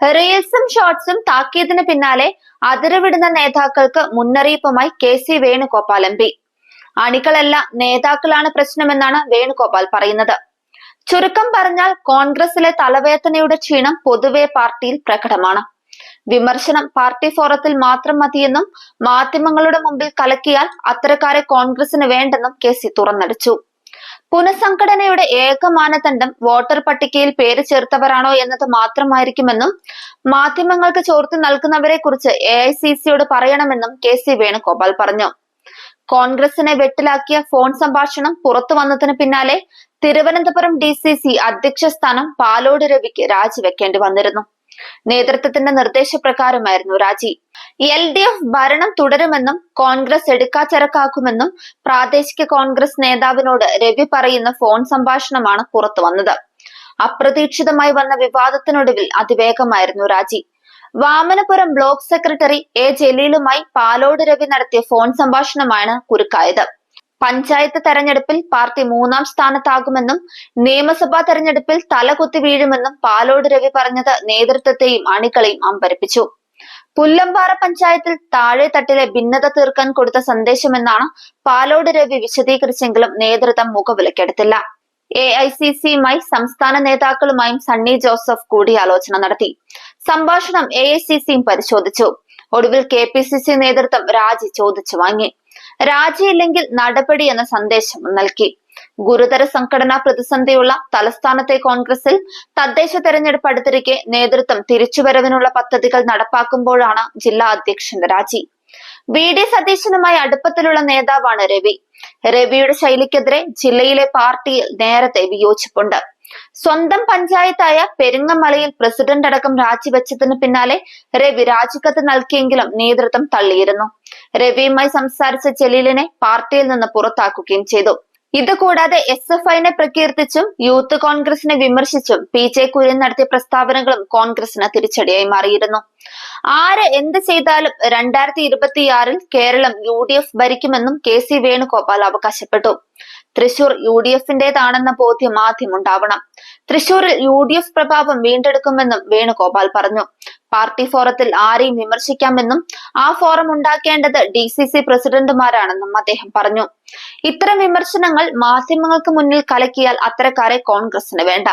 റീൽസും ഷോർട്സും താക്കിയതിന് പിന്നാലെ അതിരവിടുന്ന നേതാക്കൾക്ക് മുന്നറിയിപ്പുമായി K C Venugopal M P. അണികളല്ല നേതാക്കളാണ് പ്രശ്നമെന്നാണ് വേണുഗോപാൽ പറയുന്നത്. ചുരുക്കം പറഞ്ഞാൽ കോൺഗ്രസിലെ തലവേദനയുടെ ക്ഷീണം പൊതുവെ പാർട്ടിയിൽ പ്രകടമാണ്. വിമർശനം പാർട്ടി ഫോറത്തിൽ മാത്രം മതിയെന്നും മാധ്യമങ്ങളുടെ മുമ്പിൽ കലക്കിയാൽ അത്തരക്കാരെ കോൺഗ്രസിന് വേണ്ടെന്നും കെ സി തുറന്നടിച്ചു. പുനഃസംഘടനയുടെ ഏക മാനദണ്ഡം വോട്ടർ പട്ടികയിൽ പേര് ചേർത്തവരാണോ എന്നത് മാത്രമായിരിക്കുമെന്നും മാധ്യമങ്ങൾക്ക് ചോർത്തി നൽകുന്നവരെ കുറിച്ച് എ ഐ സി സിയോട് പറയണമെന്നും കെ സി വേണുഗോപാൽ പറഞ്ഞു. കോൺഗ്രസിനെ വെട്ടിലാക്കിയ ഫോൺ സംഭാഷണം പുറത്തു വന്നതിന് പിന്നാലെ തിരുവനന്തപുരം ഡി സി സി അധ്യക്ഷ സ്ഥാനം പാലോട് രവിക്ക് രാജിവെക്കേണ്ടി വന്നിരുന്നു. നേതൃത്വത്തിന്റെ നിർദ്ദേശപ്രകാരമായിരുന്നു രാജി. എൽ ഡി എഫ് ഭരണം തുടരുമെന്നും കോൺഗ്രസ് എടുക്കാച്ചരക്കാക്കുമെന്നും പ്രാദേശിക കോൺഗ്രസ് നേതാവിനോട് രവി പറയുന്ന ഫോൺ സംഭാഷണമാണ് പുറത്തു വന്നത്. അപ്രതീക്ഷിതമായി വന്ന വിവാദത്തിനൊടുവിൽ അതിവേഗമായിരുന്നു രാജി. വാമനപുരം ബ്ലോക്ക് സെക്രട്ടറി എ ജലീലുമായി പാലോട് രവി നടത്തിയ ഫോൺ സംഭാഷണമാണ് കുരുക്കായത്. പഞ്ചായത്ത് തെരഞ്ഞെടുപ്പിൽ പാർട്ടി മൂന്നാം സ്ഥാനത്താകുമെന്നും നിയമസഭാ തെരഞ്ഞെടുപ്പിൽ തലകുത്തി വീഴുമെന്നും പാലോട് രവി പറഞ്ഞത് നേതൃത്വത്തെയും അണികളെയും അമ്പരപ്പിച്ചു. പുല്ലമ്പാറ പഞ്ചായത്തിൽ താഴെ തട്ടിലെ ഭിന്നത തീർക്കാൻ കൊടുത്ത സന്ദേശമെന്നാണ് പാലോട് രവി വിശദീകരിച്ചെങ്കിലും നേതൃത്വം മുഖവിലക്കെടുത്തില്ല. എ ഐ സി സിയുമായി സംസ്ഥാന നേതാക്കളുമായും സണ്ണി ജോസഫ് കൂടിയാലോചന നടത്തി. സംഭാഷണം എ ഐ സി സിയും പരിശോധിച്ചു. ഒടുവിൽ കെ പി സി സി നേതൃത്വം രാജി ചോദിച്ചു വാങ്ങി. രാജിയില്ലെങ്കിൽ നടപടി എന്ന സന്ദേശം നൽകി. ഗുരുതര സംഘടനാ പ്രതിസന്ധിയുള്ള തലസ്ഥാനത്തെ കോൺഗ്രസിൽ തദ്ദേശ തെരഞ്ഞെടുപ്പ് അടുത്തിരിക്കെ നേതൃത്വം തിരിച്ചുവരവിനുള്ള പദ്ധതികൾ നടപ്പാക്കുമ്പോഴാണ് ജില്ലാ അധ്യക്ഷൻ രാജി. വി. ഡി. സതീശനുമായി അടുപ്പത്തിലുള്ള നേതാവാണ് രവി. രവിയുടെ ശൈലിക്കെതിരെ ജില്ലയിലെ പാർട്ടിയിൽ നേരത്തെ വിയോജിപ്പുണ്ട്. സ്വന്തം പഞ്ചായത്തായ പെരിങ്ങമലയിൽ പ്രസിഡന്റ് അടക്കം രാജിവെച്ചതിന് പിന്നാലെ രവി രാജിക്കത്ത് നൽകിയെങ്കിലും നേതൃത്വം തള്ളിയിരുന്നു. രവിയുമായി സംസാരിച്ച ജലീലിനെ പാർട്ടിയിൽ നിന്ന് പുറത്താക്കുകയും ചെയ്തു. ഇതുകൂടാതെ എസ് എഫ് ഐനെ പ്രകീർത്തിച്ചും യൂത്ത് കോൺഗ്രസിനെ വിമർശിച്ചും പി ജെ കുര്യൻ നടത്തിയ പ്രസ്താവനകളും കോൺഗ്രസിന് തിരിച്ചടിയായി മാറിയിരുന്നു. ആര് എന്ത് ചെയ്താലും രണ്ടായിരത്തി ഇരുപത്തിയാറിൽ കേരളം യു ഡി എഫ് ഭരിക്കുമെന്നും കെ സി വേണുഗോപാൽ അവകാശപ്പെട്ടു. തൃശൂർ യു ഡി എഫിന്റേതാണെന്ന ബോധ്യം ആദ്യം ഉണ്ടാവണം. തൃശൂരിൽ യു ഡി എഫ് പ്രഭാവം വീണ്ടെടുക്കുമെന്നും വേണുഗോപാൽ പറഞ്ഞു. പാർട്ടി ഫോറത്തിൽ ആരെയും വിമർശിക്കാമെന്നും ആ ഫോറം ഉണ്ടാക്കേണ്ടത് ഡി സി സി പ്രസിഡന്റുമാരാണെന്നും അദ്ദേഹം പറഞ്ഞു. ഇത്തരം വിമർശനങ്ങൾ മാധ്യമങ്ങൾക്ക് മുന്നിൽ കലക്കിയാൽ അത്തരക്കാരെ കോൺഗ്രസിന് വേണ്ട.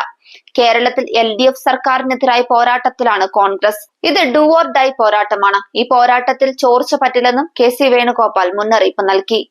കേരളത്തിൽ എൽ ഡി എഫ് സർക്കാരിനെതിരായ പോരാട്ടത്തിലാണ് കോൺഗ്രസ്. ഇത് ഡു ഓർ ഡൈ പോരാട്ടമാണ്. ഈ പോരാട്ടത്തിൽ ചോർച്ച പറ്റില്ലെന്നും കെ സി വേണുഗോപാൽ മുന്നറിയിപ്പ് നൽകി.